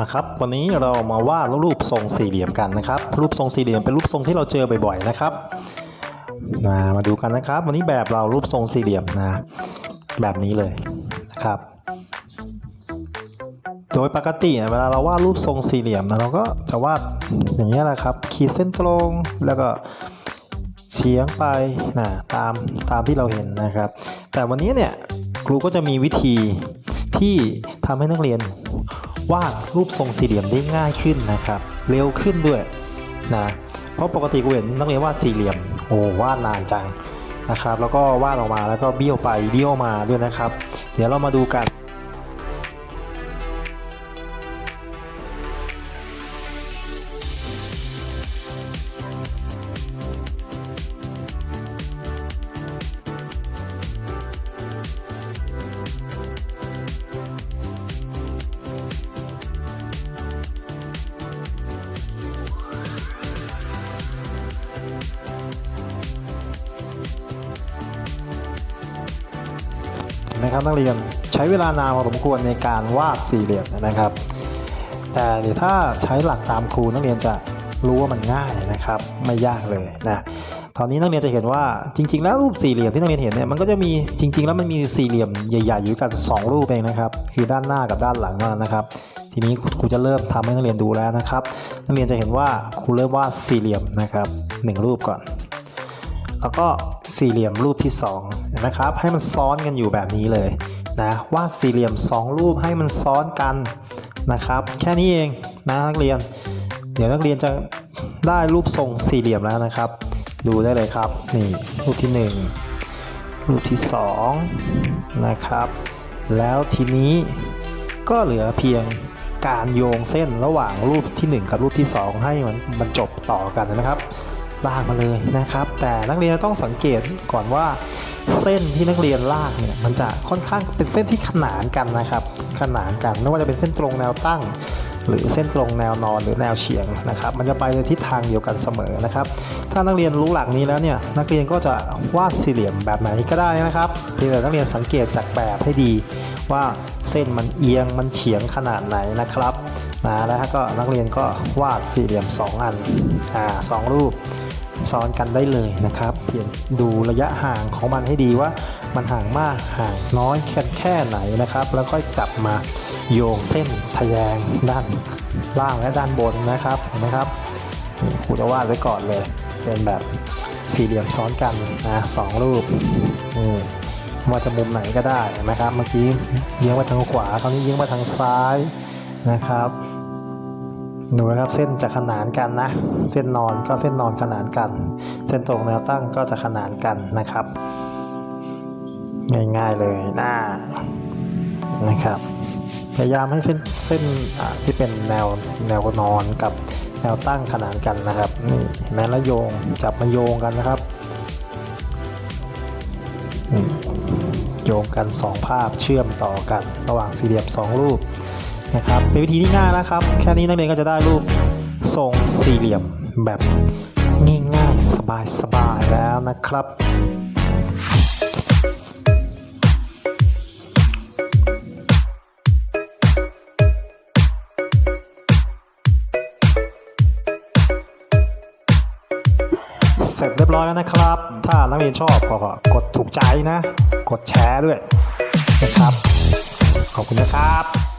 นะครับวันนี้เรามาวาดรูปทรงสี่เหลี่ยมกันนะครับ รูปทรงสี่เหลี่ยมเป็นรูปทรงที่เราเจอบ่อยๆนะครับมามาดูกันนะครับ วันนี้แบบเรารูปทรงสี่เหลี่ยมนะ แบบนี้เลยนะครับ โดยปกติเวลาเราวาดรูปทรงสี่เหลี่ยมนะเราก็จะวาดอย่างนี้แหละครับขีดเส้นตรงแล้วก็เฉียงไปนะตามตามที่เราเห็นนะครับ แต่วันนี้เนี่ยครูก็จะมีวิธีที่ทำให้นักเรียน วาดรูปทรงสี่เหลี่ยมได้ง่ายขึ้นนะครับ เร็วขึ้นด้วยนะเพราะปกติกูเห็นนักเรียนวาดสี่เหลี่ยมโอ้วาดนานจังนะครับ แล้วก็วาดออกมาแล้วก็เบี้ยวไปเบี้ยวมาด้วยนะครับ เดี๋ยวเรามาดูกัน นะครับนักเรียนใช้เวลานานพอสมควรในการวาดสี่เหลี่ยมนะครับ แต่ถ้าใช้หลักตามครูนักเรียนจะรู้ว่ามันง่ายนะครับ ไม่ยากเลยนะตอนนี้นักเรียนจะเห็นว่าจริง ๆ แล้วรูปสี่เหลี่ยมที่นักเรียนเห็นเนี่ยมันก็จะมีจริง ๆ แล้วมันมีสี่เหลี่ยมใหญ่ๆอยู่กันสองรูปเองนะครับ คือด้านหน้ากับด้านหลังเท่านั้นนะครับ ทีนี้ครูจะเริ่มทำให้นักเรียนดูแล้วนะครับ นักเรียนจะเห็นว่าครูเริ่มวาดสี่เหลี่ยมนะครับหนึ่งรูปก่อน แล้วก็สี่เหลี่ยมรูปที่2เห็นไหมครับ ให้มันซ้อนกันอยู่แบบนี้เลยนะวาดสี่เหลี่ยม 2 รูปให้มันซ้อนกันนะครับ แค่นี้เองนะนักเรียน เดี๋ยวนักเรียนจะได้รูปทรงสี่เหลี่ยมแล้วนะครับ ดูได้เลยครับนี่รูปที่ 1 รูปที่ 2 นะครับ แล้วทีนี้ก็เหลือเพียงการโยงเส้นระหว่างรูปทีหนึ่1 กับรูปที่ 2 ให้มันบรรจบต่อกันนะครับ ลากมาเลยนะครับ แต่นักเรียนต้องสังเกตก่อนว่าเส้นที่นักเรียนลากเนี่ยมันจะค่อนข้างเป็นเส้นที่ขนานกันนะครับ ขนานกันไม่ว่าจะเป็นเส้นตรงแนวตั้ง หรือเส้นตรงแนวนอนหรือแนวเฉียงนะครับ มันจะไปในทิศทางเดียวกันเสมอนะครับ ถ้านักเรียนรู้หลักนี้แล้วเนี่ยนักเรียนก็จะวาดสี่เหลี่ยมแบบไหนก็ได้นะครับเพียงแต่นักเรียนสังเกตจากแบบให้ดี ว่าเส้นมันเอียงมันเฉียงขนาดไหนนะครับ นะแล้วก็นักเรียนก็วาดสี่เหลี่ยมสองอันอ่าสองรูปซ้อนกันได้เลยนะครับเพียงดูระยะห่างของมันให้ดีว่ามันห่างมากห่างน้อยแค่แค่ไหนนะครับ แล้วก็กลับมาโยงเส้นทะแยงด้านล่างและด้านบนนะครับเห็นไหมครับครูจะวาดไว้ก่อนเลย เป็นแบบสี่เหลี่ยมซ้อนกันนะสองรูปว่าจะมุมไหนก็ได้นะครับ เมื่อกี้เยี้ยงมาทางขวาคราวนี้เยี้ยงมาทางซ้ายนะครับ ดูนะครับเส้นจะขนานกันนะ เส้นนอนก็เส้นนอนขนานกัน เส้นตรงแนวตั้งก็จะขนานกันนะครับ ง่ายๆเลยนะนะครับ พยายามให้เส้นเส้นที่เป็นแนวแนวนอนกับแนวตั้งขนานกันนะครับนี่เห็นไหมแล้วโยงจับมาโยงกันนะครับโยงกันสองภาพเชื่อมต่อกัน ระหว่างสี่เหลี่ยมสองรูป นะครับเป็นวิธีที่ง่ายนะครับ แค่นี้นักเรียนก็จะได้รูปทรงสี่เหลี่ยมแบบง่ายๆสบายๆแล้วนะครับเสร็จเรียบร้อยแล้วนะครับ ถ้านักเรียนชอบก็กดถูกใจนะ กดแชร์ด้วยนะครับ ขอบคุณนะครับ